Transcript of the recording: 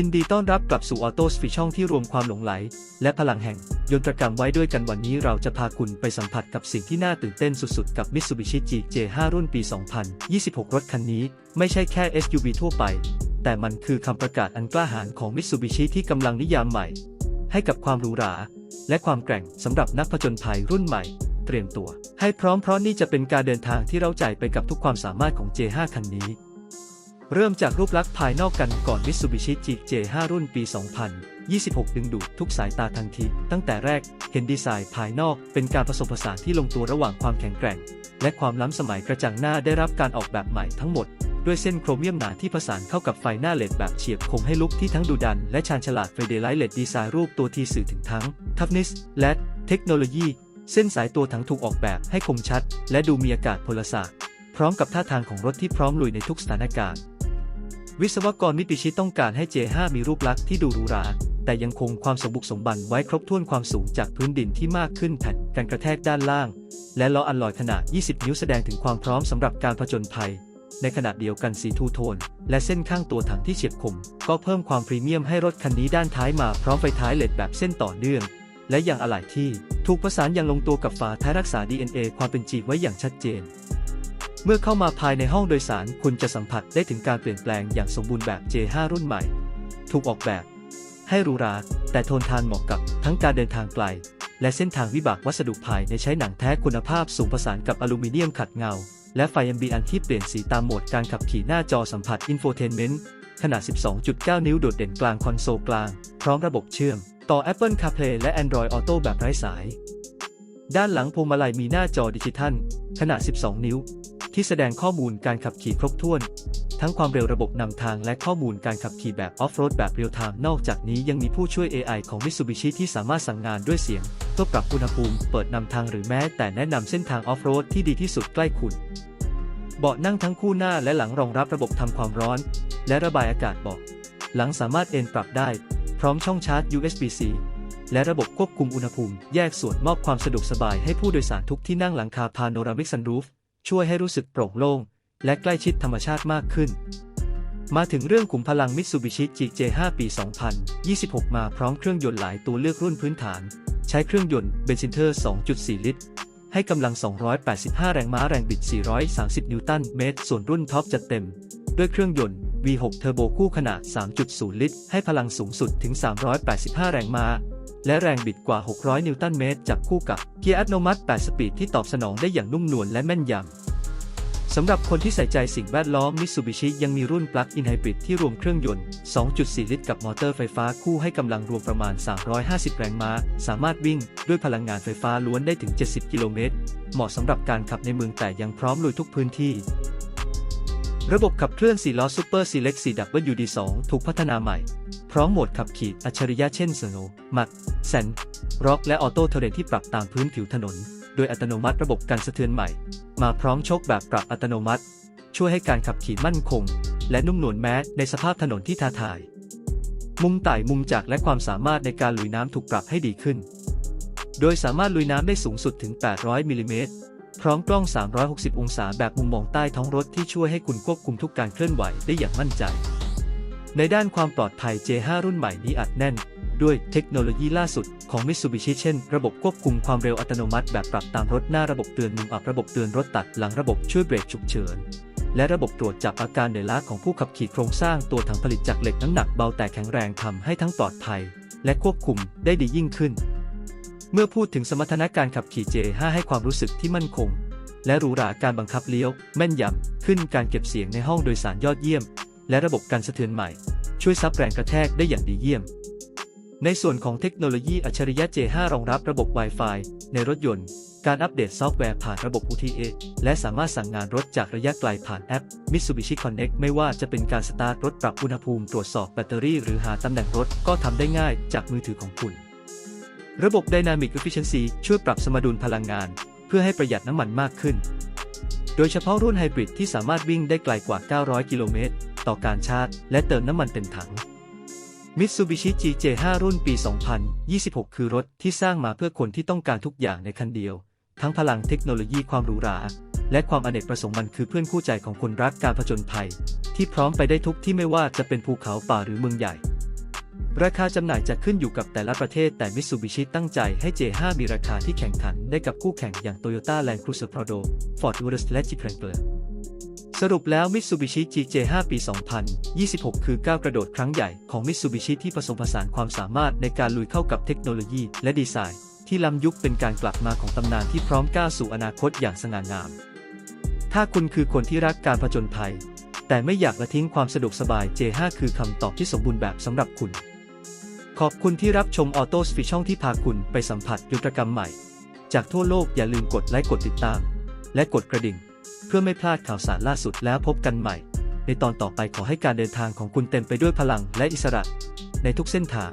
ยินดีต้อนรับกลับสู่ออโต้สฟีช่องที่รวมความหลงไหล และพลังแห่ง ยนตรกรรมไว้ด้วยกันวันนี้เราจะพาคุณไปสัมผัสกับสิ่งที่น่าตื่นเต้นสุดๆ กับ Mitsubishi GJ5 รุ่นปี 2026 รถคันนี้ไม่ใช่แค่ SUV ทั่วไป แต่มันคือคำประกาศอันกล้าหาญของ Mitsubishi ที่กำลังนิยามใหม่ ให้กับความหรูหรา และความแกร่งสำหรับนักผจญภัยรุ่นใหม่ เตรียมตัว ให้พร้อมเพราะนี่จะเป็นการเดินทางที่เราใจไปกับทุกความสามารถของ J5 คันนี้ เริ่มจากรูปลักษณ์ภายนอกกันก่อน Mitsubishi GJ5 รุ่นปี 2026 ดึงดูดทุกสายตาทันที ตั้งแต่แรกเห็นดีไซน์ภายนอกเป็นการผสมผสานที่ลงตัวระหว่างความแข็งแกร่ง และความล้ำสมัยกระจังหน้าได้รับการออกแบบใหม่ทั้งหมด ด้วยเส้นโครเมียมหนาที่ผสานเข้ากับไฟหน้าเลดแบบเฉียบคมให้ลุคที่ทั้งดูดัน และชาญฉลาดเฟเดไลท์เลดดีไซน์รูปตัวที่สื่อถึงทั้ง toughness และเทคโนโลยี เส้นสายตัวถังถูกออกแบบให้คมชัด และดูมีอากาศพลศาสตร์พร้อมกับท่าทางของรถที่พร้อมลุยในทุกสถานการณ์ วิศวกรมิติชิตต้องการให้ J5 มีรูปลักษณ์ที่ดูหรูหรา แต่ยังคงความสมบุกสมบันไว้ครบถ้วนความสูงจากพื้นดินที่มากขึ้นแผ่นกันกระแทกด้านล่าง และล้ออัลลอยขนาด 20 นิ้วแสดงถึงความพร้อมสำหรับการผจญภัย ในขณะเดียวกันสีทูโทน และเส้นข้างตัวถังที่เฉียบคม ก็เพิ่มความพรีเมียมให้รถคันนี้ด้านท้ายมาพร้อมไฟท้ายเลดแบบเส้นต่อเนื่อง และยางอะไหล่ที่ถูกประสานอย่างลงตัวกับฝาท้ายรักษา DNA ความเป็นจีไว้อย่างชัดเจน เมื่อเข้ามาภายในห้องโดยสารคุณจะสัมผัสได้ถึงการเปลี่ยนแปลงอย่างสมบูรณ์แบบ J5 รุ่นใหม่ ถูกออกแบบ ให้หรูหราแต่โทนทานเหมาะกับทั้งการเดินทางไกล และเส้นทางวิบากวัสดุภายในใช้หนังแท้คุณภาพสูงผสานกับอลูมิเนียมขัดเงา และไฟ ambient ที่เปลี่ยนสีตามโหมดการขับขี่หน้าจอสัมผัส infotainment ขนาด 12.9 นิ้วโดดเด่นกลางคอนโซลกลาง พร้อมระบบเชื่อม ต่อ Apple CarPlay และ Android Auto แบบไร้สาย ด้านหลังพวงมาลัยมีหน้าจอดิจิทัล ขนาด 12 นิ้ว ที่แสดงข้อมูลการขับขี่ครบถ้วน ทั้งความเร็วระบบนำทางและข้อมูลการขับขี่แบบออฟโรดแบบเรียลไทม์นอกจากนี้ยังมีผู้ช่วย AI ของ Mitsubishi ที่สามารถสั่งงานด้วยเสียงเพื่อปรับอุณหภูมิ เปิดนำทางหรือแม้แต่แนะนำเส้นทางออฟโรดที่ดีที่สุดใกล้คุณ เบาะนั่งทั้งคู่หน้าและหลังรองรับระบบทำความร้อน และระบายอากาศเบาะหลังสามารถเอนปรับได้ พร้อมช่องชาร์จ USB-C และระบบควบคุมอุณหภูมิ แยกส่วนมอบความสะดวกสบายให้ผู้โดยสารทุกที่นั่งหลังคาพาโนรามิกซันรูฟ ช่วยให้รู้สึกโปร่งโล่ง และใกล้ชิดธรรมชาติมากขึ้น มาถึงเรื่องขุมพลัง Mitsubishi GJ5 ปี 2026 มาพร้อมเครื่องยนต์หลายตัวเลือกรุ่นพื้นฐาน ใช้เครื่องยนต์เบนซินเทอร์ 2.4 ลิตร ให้กำลัง 285 แรงม้าแรงบิด 430 นิวตันเมตร ส่วนรุ่นท็อปจัดเต็ม ด้วยเครื่องยนต์ V6 เทอร์โบคู่ขนาด 3.0 ลิตร ให้พลังสูงสุดถึง 385 แรงม้า และแรงบิดกว่า 600 นิวตันเมตรจับคู่กับเกียร์อัตโนมัติ 8 สปีดที่ตอบสนองได้อย่างนุ่มนวลและแม่นยำ สำหรับคนที่ใส่ใจสิ่งแวดล้อม Mitsubishi ยังมีรุ่น Plug-in Hybrid ที่รวมเครื่องยนต์ 2.4 ลิตรกับมอเตอร์ไฟฟ้าคู่ให้กำลังรวมประมาณ 350 แรงม้า สามารถวิ่งด้วยพลังงานไฟฟ้าล้วนได้ถึง 70 กิโลเมตร เหมาะสำหรับการขับในเมืองแต่ยังพร้อมลุยทุกพื้นที่ระบบขับเคลื่อน4ล้อ Super Select 4WD2 ถูกพัฒนาใหม่ พร้อมโหมดขับขี่อัจฉริยะเช่น Snow มัดแซนร็อกและออโต้เทเรนที่ปรับตามพื้นผิวถนน โดยอัตโนมัติระบบการสะเทือนใหม่ มาพร้อมโชคแบบปรับอัตโนมัติ ช่วยให้การขับขี่มั่นคง และนุ่มนวลแม้ในสภาพถนนที่ท้าทาย มุมไต่มุมจากและความสามารถในการลุยน้ำถูกปรับให้ดีขึ้น โดยสามารถลุยน้ำได้สูงสุดถึง 800มิลลิเมตรพร้อมกล้อง 360 องศาแบบมุมมองใต้ท้องรถที่ช่วยให้คุณควบคุมทุกการเคลื่อนไหวได้อย่างมั่นใจ ในด้านความปลอดภัย J5 รุ่นใหม่นี้อัดแน่น ด้วยเทคโนโลยีล่าสุดของ Mitsubishi เช่น ระบบควบคุมความเร็วอัตโนมัติแบบปรับตามรถหน้าระบบเตือนมุมอับระบบเตือนรถตัดหลังระบบช่วยเบรกฉุกเฉิน และระบบตรวจจับอาการเหนื่อยล้าของผู้ขับขี่โครงสร้างตัวถังผลิตจากเหล็กน้ำหนักเบาแต่แข็งแรงทำให้ทั้งปลอดภัย และควบคุมได้ดียิ่งขึ้น เมื่อพูดถึงสมรรถนะการขับขี่ J5 ให้ความรู้สึกที่มั่นคง และหรูหราการบังคับเลี้ยว แม่นยำขึ้นการเก็บเสียงในห้องโดยสารยอดเยี่ยม และระบบการสะเทือนใหม่ ช่วยซับแรงกระแทกได้อย่างดีเยี่ยม ในส่วนของเทคโนโลยีอัจฉริยะ J5 รองรับระบบ Wi-Fi ในรถยนต์ การอัปเดตซอฟต์แวร์ผ่านระบบ OTA และสามารถสั่งงานรถจากระยะไกลผ่านแอป Mitsubishi Connect ไม่ว่าจะเป็นการสตาร์ทรถปรับอุณหภูมิตรวจสอบแบตเตอรี่หรือหาตำแหน่งรถก็ทำได้ง่ายจากมือถือของคุณ ระบบ Dynamic Efficiency ช่วยปรับสมดุลพลังงาน เพื่อให้ประหยัดน้ำมันมากขึ้น โดยเฉพาะรุ่นไฮบริดที่สามารถวิ่งได้ไกลกว่า 900 กิโลเมตร ต่อการชาร์จ และเติมน้ำมันเต็มถัง Mitsubishi GJ5 รุ่นปี 2026 คือรถที่สร้างมาเพื่อคนที่ต้องการทุกอย่างในคันเดียว ทั้งพลังเทคโนโลยีความหรูหรา และความอเนกประสงค์มันคือเพื่อนคู่ใจของคนรักการผจญภัย ที่พร้อมไปได้ทุกที่ไม่ว่าจะเป็นภูเขาป่าหรือเมืองใหญ่ ราคาจำหน่ายจะขึ้นอยู่กับแต่ละประเทศแต่ Mitsubishi ตั้งใจให้ J5 มีราคาที่แข่งขันได้กับคู่แข่งอย่าง Toyota Land Cruiser Prado Ford Urus และ Jeep Wrangler สรุปแล้ว Mitsubishi GJ5 ปี 2026 คือก้าวกระโดดครั้งใหญ่ของ Mitsubishi ที่ผสมผสานความสามารถในการลุยเข้ากับเทคโนโลยีและดีไซน์ ที่ล้ำยุคเป็นการกลับมาของตำนานที่พร้อมก้าวสู่อนาคตอย่างสง่างาม ถ้าคุณคือคนที่รักการผจญภัย แต่ไม่อยากละทิ้งความสะดวกสบาย J5 คือคำตอบที่สมบูรณ์แบบสำหรับคุณ ขอบคุณที่รับชมออโต้สฟิช่องที่พาคุณไปสัมผัสยุทธกรรมใหม่ จากทั่วโลกอย่าลืมกดไลค์กดติดตาม และกดกระดิ่ง เพื่อไม่พลาดข่าวสารล่าสุดแล้วพบกันใหม่ ในตอนต่อไปขอให้การเดินทางของคุณเต็มไปด้วยพลังและอิสระ ในทุกเส้นทาง